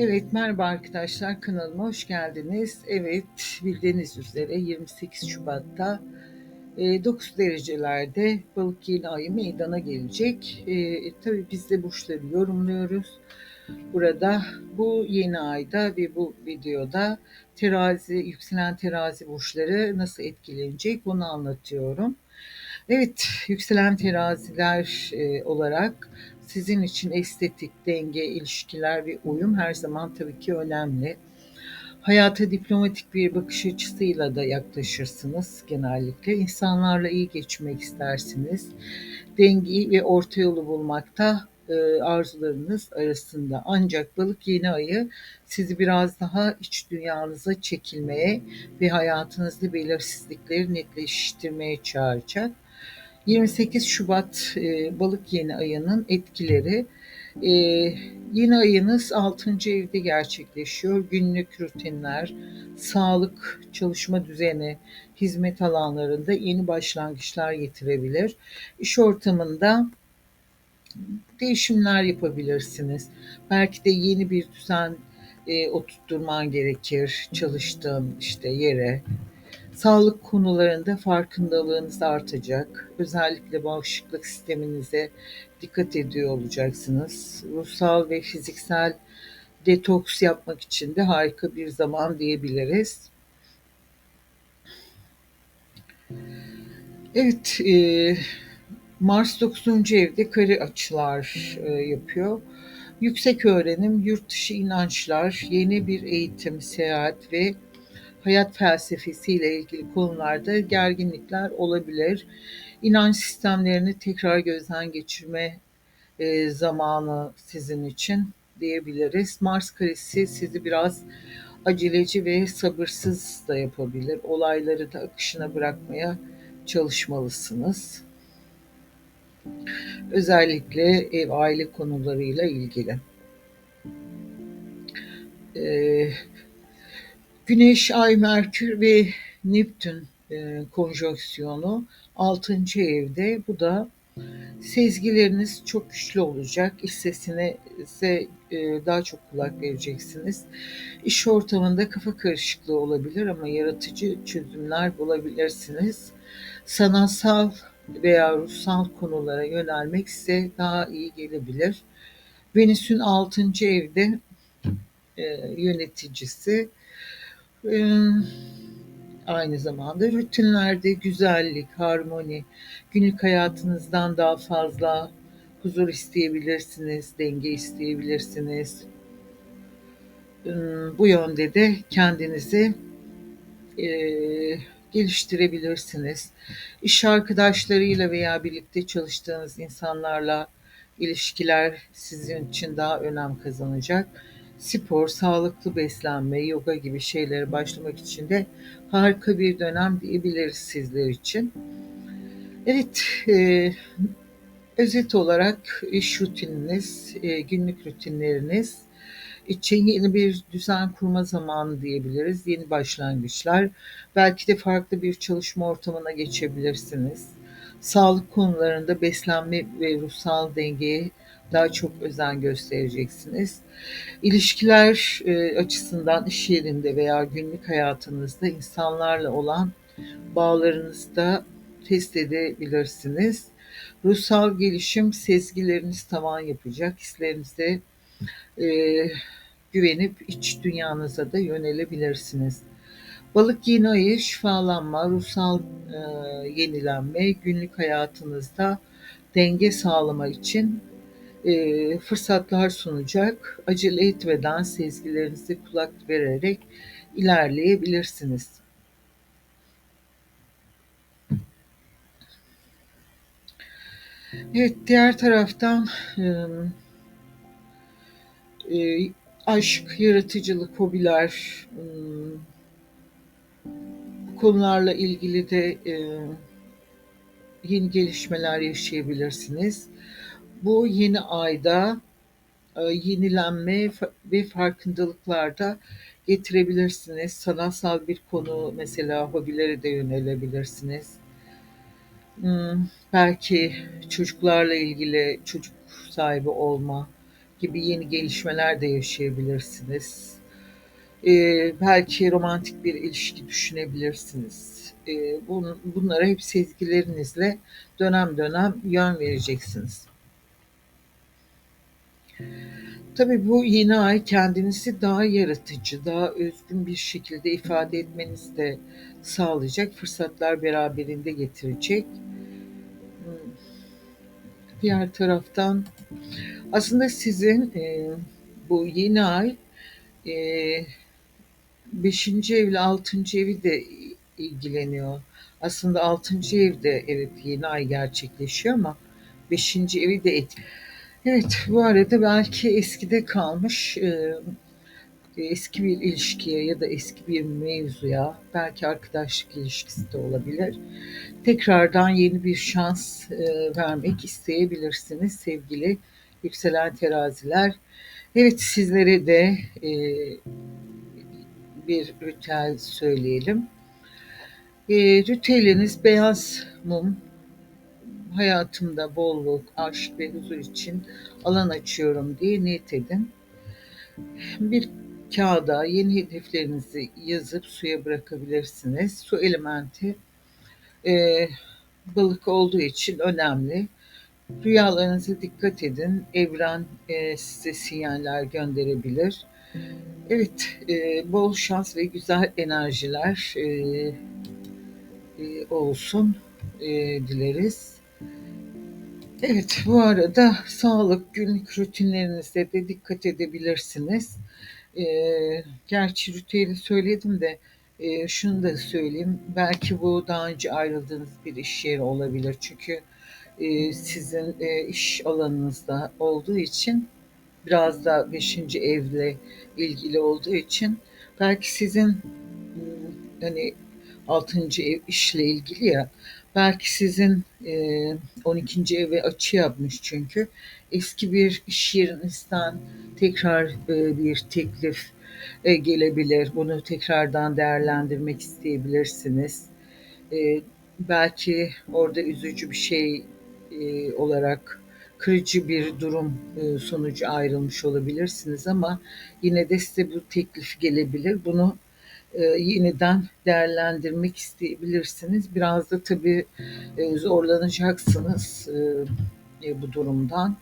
Evet, merhaba arkadaşlar, kanalıma hoş geldiniz. Evet, bildiğiniz üzere 28 Şubat'ta e, 9 derecelerde balık yeni ayı meydana gelecek. E, tabii biz de burçları yorumluyoruz. Burada bu yeni ayda ve bu videoda terazi, yükselen terazi burçları nasıl etkilenecek onu anlatıyorum. Evet, yükselen teraziler e, olarak sizin için estetik, denge, ilişkiler ve uyum her zaman tabii ki önemli. Hayata diplomatik bir bakış açısıyla da yaklaşırsınız genellikle. İnsanlarla iyi geçmek istersiniz. Dengeyi ve orta yolu bulmakta e, arzularınız arasında. Ancak balık yeni ayı sizi biraz daha iç dünyanıza çekilmeye ve hayatınızda belirsizlikleri netleştirmeye çağıracak. 28 Şubat e, balık yeni ayının etkileri. E, yeni ayınız 6. evde gerçekleşiyor. Günlük rutinler, sağlık, çalışma düzeni, hizmet alanlarında yeni başlangıçlar getirebilir. İş ortamında değişimler yapabilirsiniz. Belki de yeni bir düzen e, oturtturman gerekir çalıştığın işte yere. Sağlık konularında farkındalığınız artacak. Özellikle bağışıklık sisteminize dikkat ediyor olacaksınız. Ruhsal ve fiziksel detoks yapmak için de harika bir zaman diyebiliriz. Evet, e, Mars 9. evde kare açılar e, yapıyor. Yüksek öğrenim, yurt dışı inançlar, yeni bir eğitim, seyahat ve hayat felsefesiyle ilgili konularda gerginlikler olabilir. İnanç sistemlerini tekrar gözden geçirme e, zamanı sizin için diyebiliriz. Mars karesi sizi biraz aceleci ve sabırsız da yapabilir. Olayları da akışına bırakmaya çalışmalısınız. Özellikle ev aile konularıyla ilgili. Ee, Güneş, Ay, Merkür ve Neptün e, konjonksiyonu 6. evde. Bu da sezgileriniz çok güçlü olacak. İş sesine ise e, daha çok kulak vereceksiniz. İş ortamında kafa karışıklığı olabilir ama yaratıcı çözümler bulabilirsiniz. Sanatsal veya ruhsal konulara yönelmek size daha iyi gelebilir. Venüs'ün 6. evde e, yöneticisi aynı zamanda rutinlerde güzellik, harmoni, günlük hayatınızdan daha fazla huzur isteyebilirsiniz, denge isteyebilirsiniz. E, bu yönde de kendinizi e, geliştirebilirsiniz. İş arkadaşlarıyla veya birlikte çalıştığınız insanlarla ilişkiler sizin için daha önem kazanacak. Spor, sağlıklı beslenme, yoga gibi şeylere başlamak için de harika bir dönem diyebiliriz sizler için. Evet, e, özet olarak iş rutininiz, e, günlük rutinleriniz için yeni bir düzen kurma zamanı diyebiliriz. Yeni başlangıçlar. Belki de farklı bir çalışma ortamına geçebilirsiniz. Sağlık konularında beslenme ve ruhsal dengeye daha çok özen göstereceksiniz. İlişkiler e, açısından iş yerinde veya günlük hayatınızda insanlarla olan bağlarınızda test edebilirsiniz. Ruhsal gelişim sezgileriniz tavan yapacak. Hislerinize e, güvenip iç dünyanıza da yönelebilirsiniz. Balık yeni ayı şifalanma, ruhsal e, yenilenme, günlük hayatınızda denge sağlama için e, fırsatlar sunacak. Acele etmeden sezgilerinize kulak vererek ilerleyebilirsiniz. Evet, diğer taraftan e, aşk, yaratıcılık, hobiler, e, konularla ilgili de e, yeni gelişmeler yaşayabilirsiniz. Bu yeni ayda e, yenilenme ve farkındalıklarda getirebilirsiniz. Sanatsal bir konu mesela hobilere de yönelebilirsiniz. Hmm, belki çocuklarla ilgili çocuk sahibi olma gibi yeni gelişmeler de yaşayabilirsiniz. Eee, belki romantik bir ilişki düşünebilirsiniz. Bun bunlara hep sezgilerinizle dönem dönem yön vereceksiniz. Tabii bu yeni ay kendinizi daha yaratıcı, daha özgün bir şekilde ifade etmenizi de sağlayacak fırsatlar beraberinde getirecek. Imm, diğer taraftan aslında sizin, eee, bu yeni ay, eee, 5'inci evle 6'ncı evi de ilgileniyor. Aslında 6'ncı evde evet yeni ay gerçekleşiyor ama 5'inci evi de et Evet, bu arada belki eskide kalmış, ımm, eski bir ilişkiye ya da eski bir mevzuya, belki arkadaşlık ilişkisi de olabilir, tekrardan yeni bir şans, eee, vermek isteyebilirsiniz sevgili yükselen teraziler. Evet, sizlere de, eee, bir ritüel söyleyelim. Eee, ritüeliniz beyaz mum. Hayatımda bolluk, aşk ve huzur için alan açıyorum diye niyet edin. Bir kağıda yeni hedeflerinizi yazıp suya bırakabilirsiniz. Su elementi, eee, balık olduğu için önemli. Rüyalarınıza dikkat edin. Evren, eee, size sinyaller gönderebilir. Evet, eee, bol şans ve güzel enerjiler, eee, eee, olsun, eee, dileriz. Evet, bu arada sağlık, günlük rutinlerinize de dikkat edebilirsiniz. Eee, gerçi ritüeli söyledim de, eee, şunu da söyleyeyim, belki bu daha önce ayrıldığınız bir iş yeri olabilir. Çünkü, eee, sizin, eee, iş alanınızda olduğu için biraz da 5'inci evle ilgili olduğu için belki sizin, hani, 6'ncı ev işle ilgili ya, belki sizin, eee, 12'nci eve açı yapmış çünkü. Eski bir iş yerinizden tekrar, eee, bir teklif, eee, gelebilir. Bunu tekrardan değerlendirmek isteyebilirsiniz. Eee, belki orada üzücü bir şey, eee, olarak kırıcı bir durum, eee, sonucu ayrılmış olabilirsiniz ama yine de size bu teklif gelebilir. Bunu, eee, yeniden değerlendirmek isteyebilirsiniz. Biraz da tabii, eee, zorlanacaksınız, eee, bu durumdan.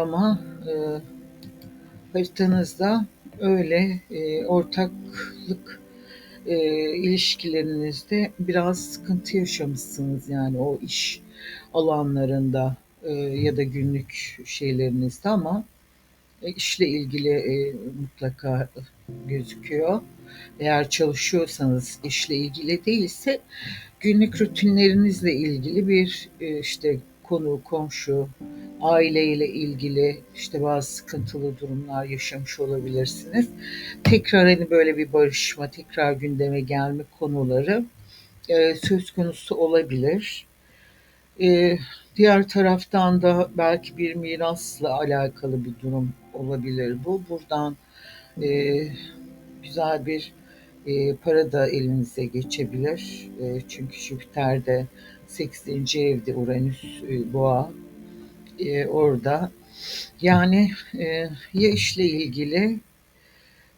Ama, haritanızda öyle, ortaklık, ilişkilerinizde biraz sıkıntı yaşamışsınız yani o iş alanlarında, ya da günlük şeylerinizde ama, işle ilgili, eee, mutlaka gözüküyor. Eğer çalışıyorsanız işle ilgili değilse günlük rutinlerinizle ilgili bir, eee, işte, konu, komşu, aileyle ilgili, işte, bazı sıkıntılı durumlar yaşamış olabilirsiniz. Tekrar, hani, böyle bir barışma, tekrar gündeme gelme konuları, eee, söz konusu olabilir. Eee, diğer taraftan da belki bir mirasla alakalı bir durum olabilir bu. Buradan, eee, güzel bir, eee, para da elinize geçebilir. Eee, çünkü Jüpiter de 8'inci evde, Uranüs, eee, Boğa, eee, orada. Yani, eee, ya işle ilgili,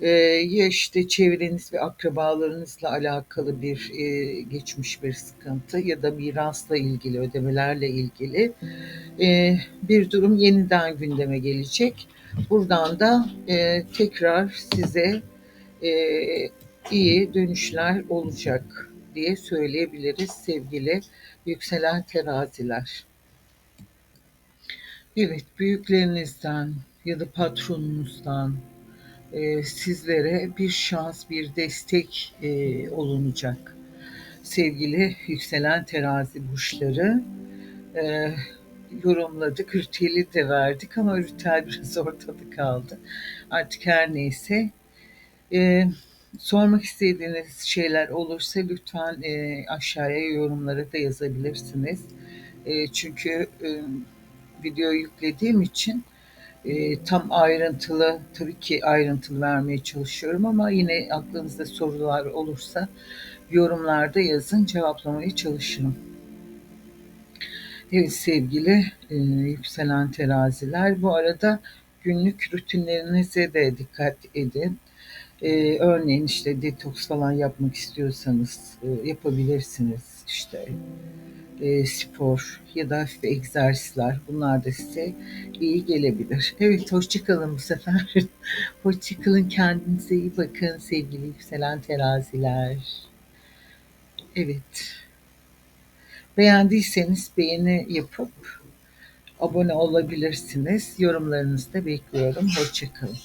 eee, ya, işte, çevreniz ve akrabalarınızla alakalı bir, eee, geçmiş bir sıkıntı ya da mirasla ilgili, ödemelerle ilgili, eee, bir durum yeniden gündeme gelecek. Buradan da, eee, tekrar size, iyi dönüşler olacak diye söyleyebiliriz sevgili yükselen teraziler. Evet, büyüklerinizden ya da patronunuzdan, eee, sizlere bir şans, bir destek, eee, olunacak. Sevgili yükselen terazi burçları, eee, yorumladık, ritüeli de verdik ama ritüel biraz ortada kaldı. Artık her neyse. Eee, sormak istediğiniz şeyler olursa lütfen, eee, aşağıya yorumlara da yazabilirsiniz. Eee, çünkü, ımm, video yüklediğim için, eee, tam ayrıntılı, tabii ki ayrıntılı vermeye çalışıyorum ama yine aklınızda sorular olursa yorumlarda yazın, cevaplamaya çalışırım. Evet sevgili, eee, yükselen teraziler, bu arada günlük rutinlerinize de dikkat edin. Eee, örneğin, işte, detoks falan yapmak istiyorsanız, ııı, yapabilirsiniz. İşte, eee, spor ya da hafif egzersizler, bunlar da size iyi gelebilir. Evet, hoşça kalın bu sefer. Hoşça kalın, kendinize iyi bakın sevgili yükselen teraziler. Evet. Beğendiyseniz beğeni yapıp abone olabilirsiniz. Yorumlarınızı da bekliyorum. Hoşça kalın.